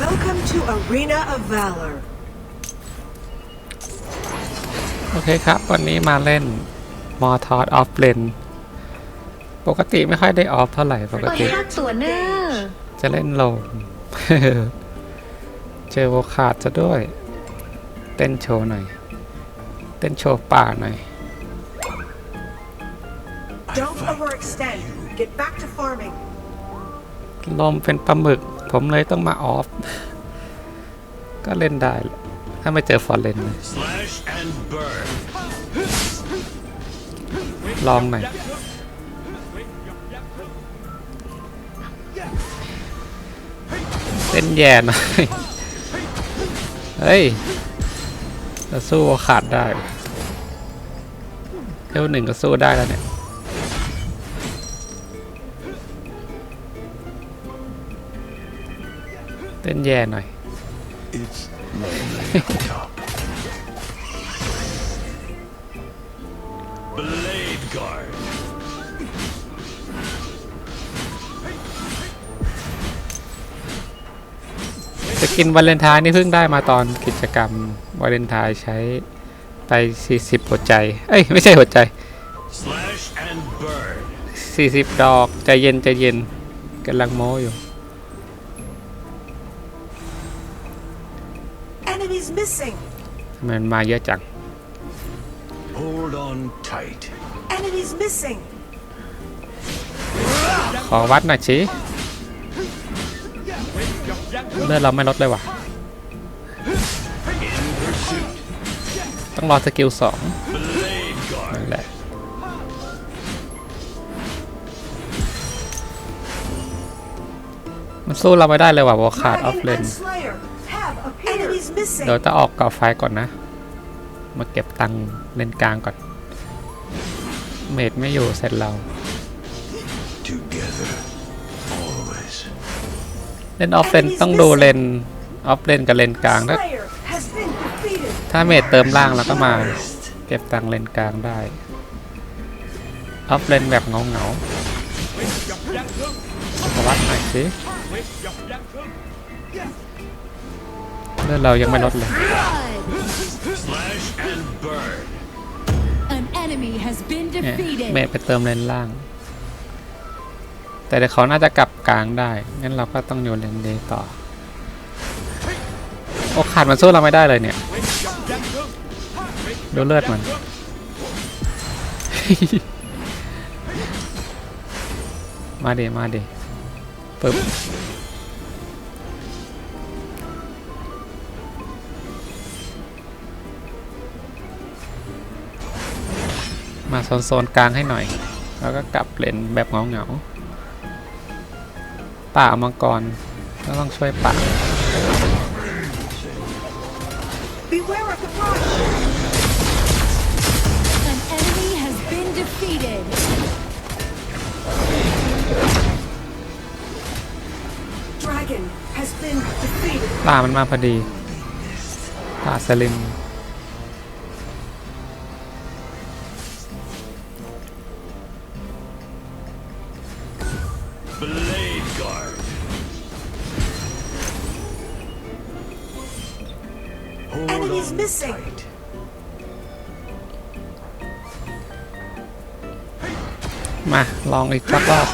Welcome to Arena of Valor. โอเคครับ วันนี้มาเล่นมอทอ d ออฟเลนปกติไม่ค่อยได้ออฟเท่าไหร่ปกโอ้ยติห้าตัวเนอร์จะเล่นโลมเจอโวคาดจะด้วย เต้นโชว์หน่อย เต้นโชว์ป่าหน่อย Don't overextend. Get back to farming. ลมเป็นปลาหมึก ผมเลยต้องมาออฟ ก็เล่นได้ ถ้าไม่เจอฟอร์เรนเลยลองหน่อยเต้นแย่หน่อย เฮ้ยจะสู้ขาดได้เอลหนึ่งก็สู้ได้แล้วเนี่ย เต้นแย่หน่อย It's lonely up top. Blade guard. สกินวาเลนไทน์นี่เพิ่งได้มาตอนกิจกรรมวาเลนไทน์ใช้ไป 40 หัวใจ เอ้ย ไม่ใช่หัวใจ Slash and burn. 40 ดอก ใจเย็น ใจเย็นกำลังโม้อยู่ missing. ทำไมมันมาเยอะจัง Hold on tight. Enemies missing. ขอวัดหน่อยชิเลือดเราไม่ลดเลยว่ะ In pursuit. ต้องรอสกิลสอง Blade guard. นั่นแหละมันสู้เราไม่ได้เลยว่ะวอขาดออฟ Dragon เลน เดี๋ยวจะออกก่อไฟก่อนนะ มาเก็บตังค์เลนกลางก่อน เมดไม่อยู่เสร็จเรา Together. Always. เล่นออฟเลนต้องดูเลนออฟเลนกับเลนกลางถ้า Slayer has been defeated. ถ้าเมดเติมล่างแล้วก็มา เก็บตังค์เลนกลางได้ออฟเลนแบบเงาเงาๆมาวัดหน่อยสิเลือดเรายังไม่ลดเลย Blood. Slash and burn. An enemy has been เนี่ย defeated เมดไปเติมเลนล่าง แต่เดี๋ยวเขาน่าจะกลับกลางได้ งั้นเราก็ต้องโยนเลนเดย์ต่อ โอ้ขาดมันสู้เราไม่ได้เลยเนี่ย ดูเลือดมัน มาเดมาเดปึ๊บ มาโซนโซนกลางให้หน่อย แล้วก็กลับเลนแบบเงาเงาๆป่ามังกรก็ต้องช่วยป่า Beware of the brush. An enemy has been defeated Dragon has been defeated. ป่ามันมาพอดีป่าสลิม Enemies on missing. tight. มาลองอีกสักรอบ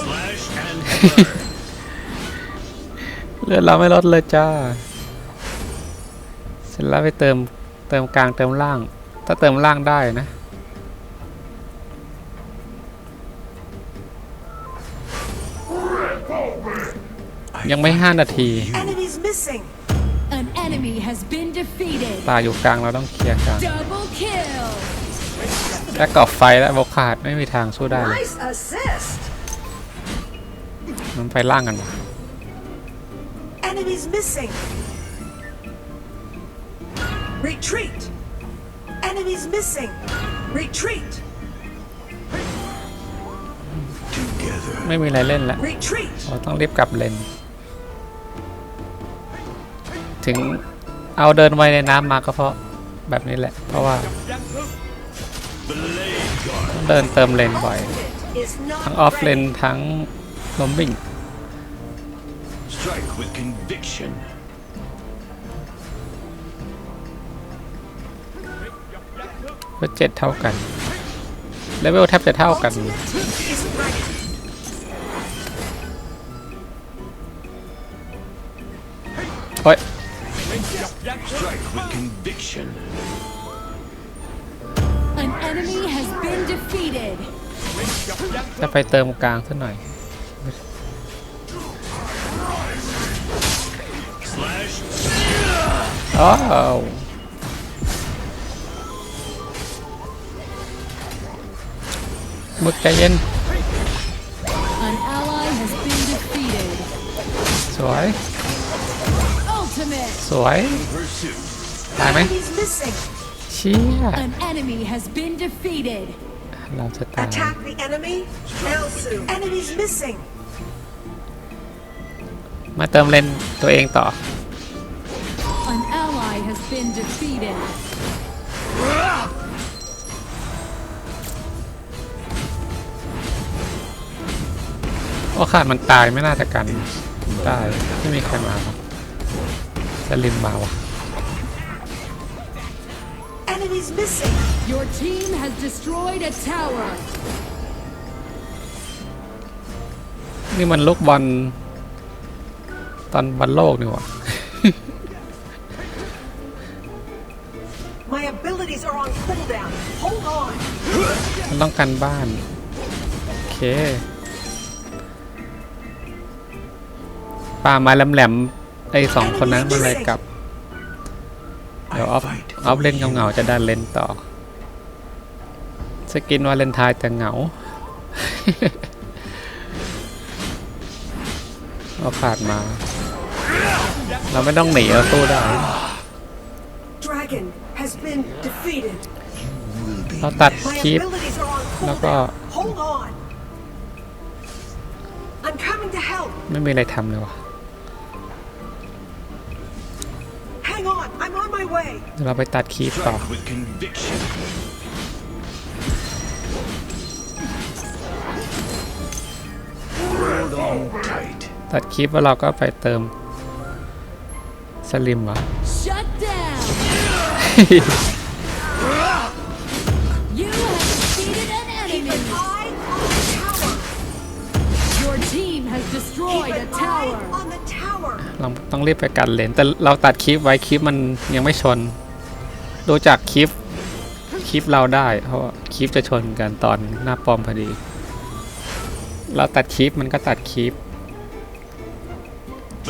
Slash and burn. เลือดเราไม่ลดเลยจ้า เสร็จแล้วไปเติมเติมกลางเติมล่าง ถ้าเติมล่างได้นะ ยังไม่ห้านาที Enemies defeated ป่าอยู่กลางเราต้องเคลียร์กลาง Double kill ถ้ากรอบไฟแล้วโบกขาดไม่มีทางสู้ได้เลย Nice assist. มันไปล่างกันวะ Enemies missing. Retreat. Enemies missing. Retreat. Together. ไม่มีอะไรเล่นแล้ว Retreat. เราต้องรีบกลับเลนถึง เอาเดินไวในน้ำมาก็เพราะแบบนี้แหละ เพราะว่า Blade guard. ต้องเดินเติมเลนบ่อย Ultimate is not ทั้งออฟเลน ready. ทั้งลมวิ่ง Strike with conviction. เพื่อเจ็ดเท่ากันเลเวลแทบจะเท่ากัน Ultimate is ready. โอ้ย Strike with conviction. An enemy has been defeated. จะไปเติมกลางสักหน่อย Slash อ้าวมึกใจเย็น An ally has been defeated. สวย Ultimate. สวย pursuit. ตายไหม Enemies missing. เชี่ย An enemy has been defeated. เราจะตาย Attack the enemy. Elsu. Enemies missing. มาเติมเลนตัวเองต่อ An ally has been defeated. โอ้ขาดมันตายไม่น่าจะกันได้ไม่มีใครมาหรอกจะลิมมาวะ Enemies missing. Your team has destroyed a tower. นี่มันลูกบอลตอนบอลโลกนี่หวะ My abilities are on cooldown. Hold on. มันต้องกันบ้าน โอเคป่าไมาแหลมๆไอ้สองคนนั้นมันเลยกลับ เดี๋ยวออฟ fight ออฟเล่นเงาๆจะดันเล่นต่อ สกินวาเลนไทน์แต่เหงาเราขาดมา เราไม่ต้องหนีเราสู้ได้ Dragon has been defeated. เราตัด My คลิป abilities are on Nó có- cooldown. Hold on. I'm coming to help. ไม่มีอะไรทำเลยวะ เดี๋ยวเราไปตัดคลิปต่อ Strike with conviction. Hold on tight. ตัดคลิปแล้วเราก็ไปเติมสลิมเห เราต้องรีบไปกันเลนแต่เราตัดคลิปไว้คลิปมันยังไม่ชน ดูจากคลิปคลิปเราได้ เพราะคลิปจะชนกันตอนหน้าปอมพอดี เราตัดคลิปมันก็ตัดคลิป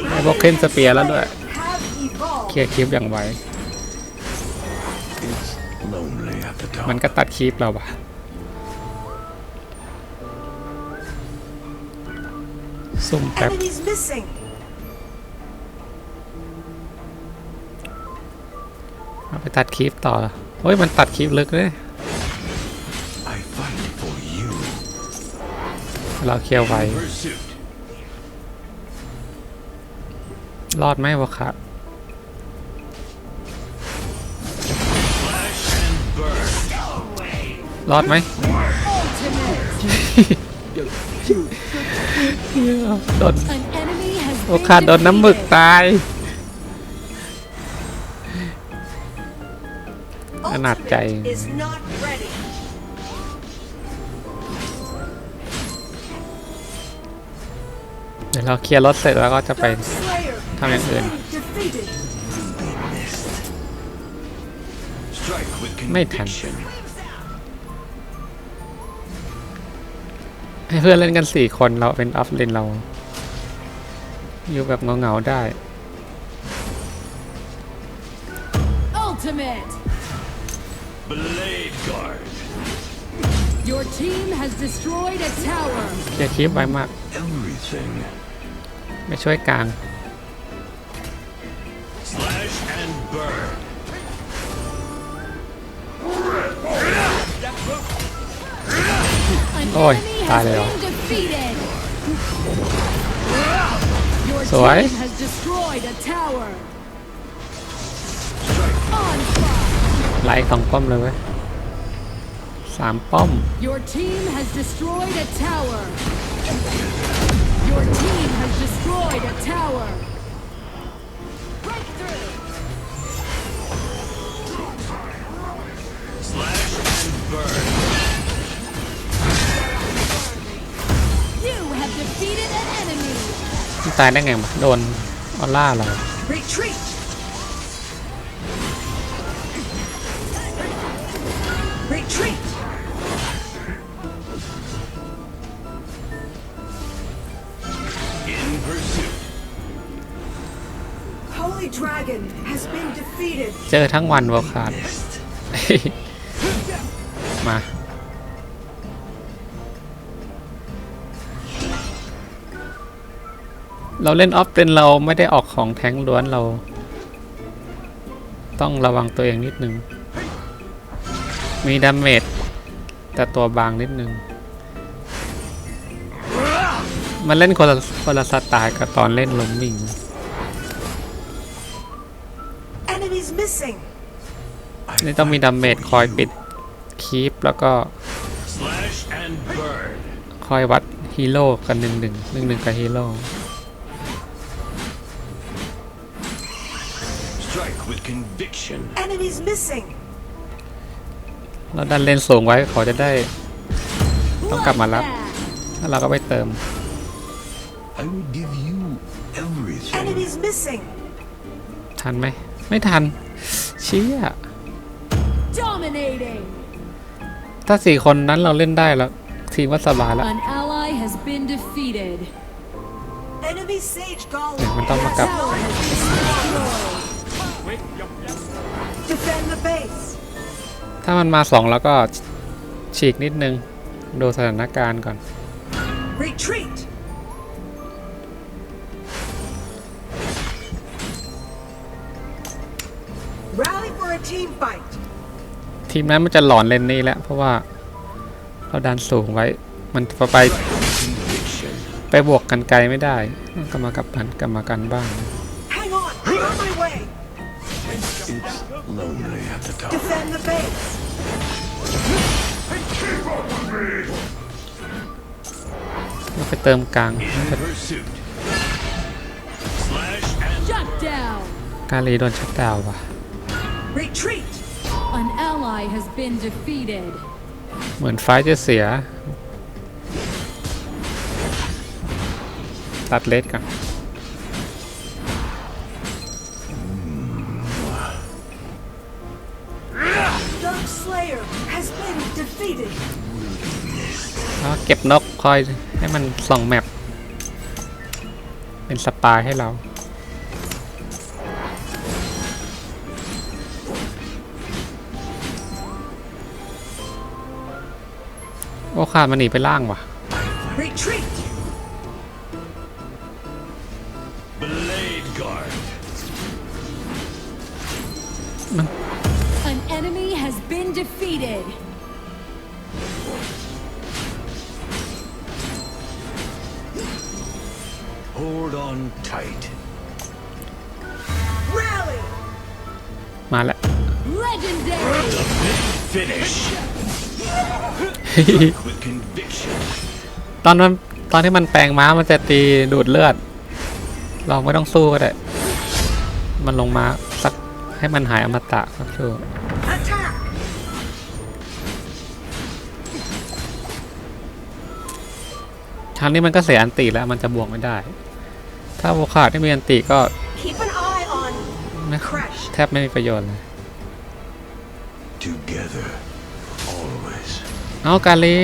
ไอ้พวกขึ้นสเปียร์แล้วด้วยเคลียร์คลิปอย่างไวมันก็ตัดคลิปเราปะซุ่มแป๊บ ไปตัดคลิปต่อเฮ้ยมันตัดคลิปลึกเลย I fight for you. เราเคลียร์ไว Pursuit. รอดไหมวะครับ Slash and burn. รอดไหม Ultimate. โดน An enemy has โอ been คาโดนน้ำหมึก defeated. ตาย อนาจใจ เดี๋ยวเราเคลียร์รถเสร็จแล้วก็จะไปทำอย่างอื่น ไม่ทันให้เพื่อนเล่นกันสี่คนเราเป็นอัพเลนเรา อยู่แบบเงาๆได้ team has destroyed a tower. เคลียร์คลิปไว้มาก Everything. ไม่ช่วยกลาง Slash and burn. An Ôi, enemy tài has này rồi. been defeated. Your สวย team has destroyed a tower. Onslaught. ไล่สองป้อมเลยเว้ย สามป้อม Your team has destroyed a tower. Your team has destroyed a tower. Slash and burn. You have defeated an enemy. มันตายได้ไงวะโดนออร่าเรา เจอทั้งวันวอคาร์ดมา เราเล่นออฟเป็นเราไม่ได้ออกของแท้งล้วนเรา ต้องระวังตัวเองนิดนึง มีดาเมจแต่ตัวบางนิดนึง มันเล่นคนละคนละสไตล์กับตอนเล่นลมมิง นี่ต้องมีดาเมจคอยปิดคีปแล้วก็ Slash and burn. คอยวัดฮีโร่กันหนึ่งหนึ่งหนึ่งหนึ่งกับฮีโร่ Strike with conviction. Enemies missing. แล้วดันเลนสูงไว้เขาจะได้ Don't come, my love. Bloodbath. แล้วเราก็ไปเติม I would give you everything. Enemies missing. ทันไหม ไม่ทันเชี่ย Dominating. ถ้าสี่คนนั้นเราเล่นได้แล้ว ทีมก็สบายแล้ว An ally has been defeated. Enemy Sage Golem. เดี๋ยวมันต้องมากับ Tower has been destroyed. Defend the base. ถ้ามันมาสองแล้วก็ฉีกนิดนึง ดูสถานการณ์ก่อน Retreat. ทีมนั้นมันจะหลอนเลนนี้แล้ว เพราะว่าเราดันสูงไว้ มันไป Conviction. ไปบวกกันไกลไม่ได้ก็มากับกันกลับมากันบ้าง Hang on. I'm on my way. It's lonely at the top. Defend the base. เราไปเติมกลาง In pursuit. Slash and Shut down. กาลีโดนชัดดาวน์ว่ะ Retreat. An ally has been defeated. เหมือนไฟท์จะเสีย ตัดเลสกัน Dark Slayer has been defeated. แล้วเก็บนกคอยให้มันส่องแมปเป็นสปายให้เรา โอ้ขาดมันหนีไปล่างว่ะ Retreat. Blade Guard. An enemy has been defeated. Hold on tight. Rally. มาแล้ว Legendary. Finish. Strike with conviction. ตอนมันตอนที่มันแปลงม้ามันจะตีดูดเลือด เราไม่ต้องสู้ก็ได้ มันลงมาสักให้มันหายอมตะสักชั่ว Attack. ครั้งนี้มันก็เสียอันติแล้วมันจะบวกไม่ได้ ถ้าโวคาดไม่มีอันติก็ Keep an eye on ไม่ Crash. แทบไม่มีประโยชน์เลย Together. Always. เอากาลี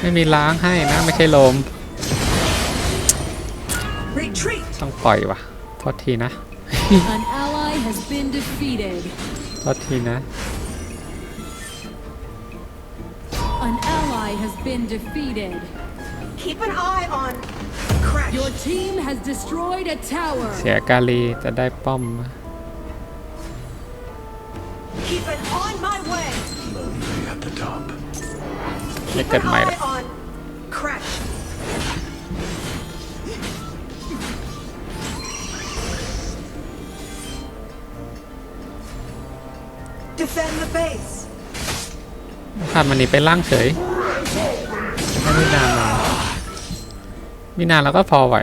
ไม่มีล้างให้นะไม่ใช่ลม Retreat. ต้องปล่อยว่ะโทษทีนะ An ally has been defeated. โทษทีนะ An ally has been defeated. Keep an eye on Crash. Your team has destroyed a tower. เสียกาลีจะได้ป้อม Keep it on my way. Lonely at the top. Let Keep that an matter. eye on Crash. Defend the base. ขาดมันหนีไปล่างเฉยไม่ได้นานมามีนานเราก็พอไหว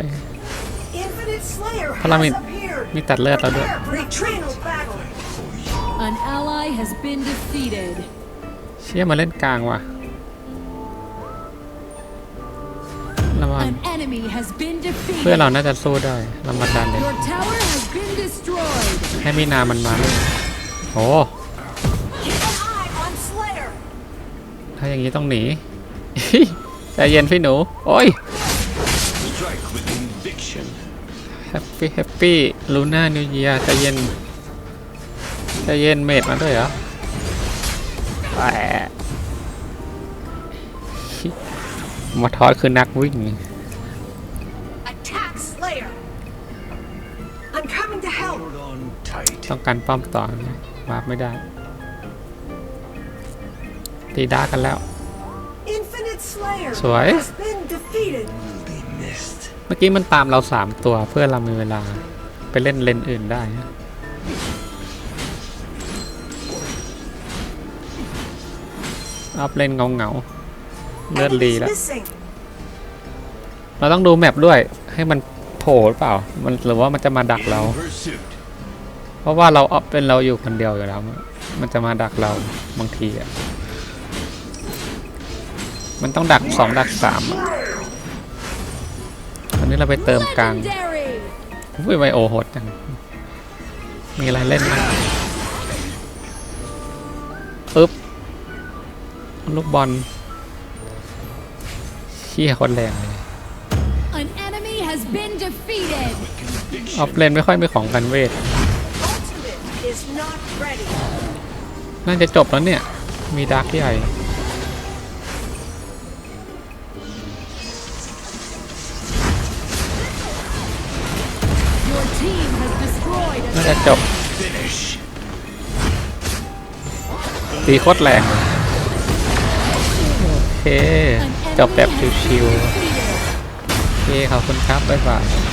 Infinite Slayer has Hala, mi- appeared. มีตัดเลือดเราด้วย Retreat battle. An ally has been defeated. เชี่ยมาเล่นกลางว่ะระวัง An enemy has been เพื่อน defeated. เราน่าจะสู้ได้เรามาดันเลย Your tower has been destroyed. ให้มีนามันมาเลยโอ้ Keep an eye on Slayer. ถ้าอย่างนี้ต้องหนีใจเย็นพี่หนู โอ้ย Strike with conviction. แฮปปี้แฮปปี้ลูน่านิวเยียใจเย็นใจเย็นเมดมาด้วยเหรอแห มมาทอดคือนักวิ่ง Attack Slayer. I'm coming to help. Hold on tight. ต้องการป้อมต่อวาร์ปไม่ได้ ตีดาร์กกันแล้ว Infinite Slayer สวย has been defeated. Will be missed. เมื่อกี้มันตามเราสามตัวเพื่อเรามีเวลา ไปเล่นเลนอื่นได้นะ อัพเลนเงาเงาๆเลือดรี Enemies แล้ว missing. เราต้องดูแมปด้วยให้มันโผล่หรือเปล่า มันหรือว่ามันจะมาดักเรา In pursuit. เพราะว่าเราออฟเป็นเราอยู่คนเดียวอยู่แล้ว มันจะมาดักเราบางทีอะ มันต้องดักสองดักสามอะตอนนี้เราไปเติมกลาง Legendary. อุ้ยไวโอโหดจัง มีอะไรเล่นไหม ลูกบอลเชี่ยคนแรงเลย An enemy has been defeated. ออฟเลนไม่ค่อยมีของกันเวท Ultimate is not ready. น่าจะจบแล้วเนี่ย มีดาร์กใหญ่ Your team has destroyed น่า a จะจบ Finish. ตีโคตรแรงเลยโอเค An จบแบบชิวๆโอเคขอบคุณครับบ๊ายบาย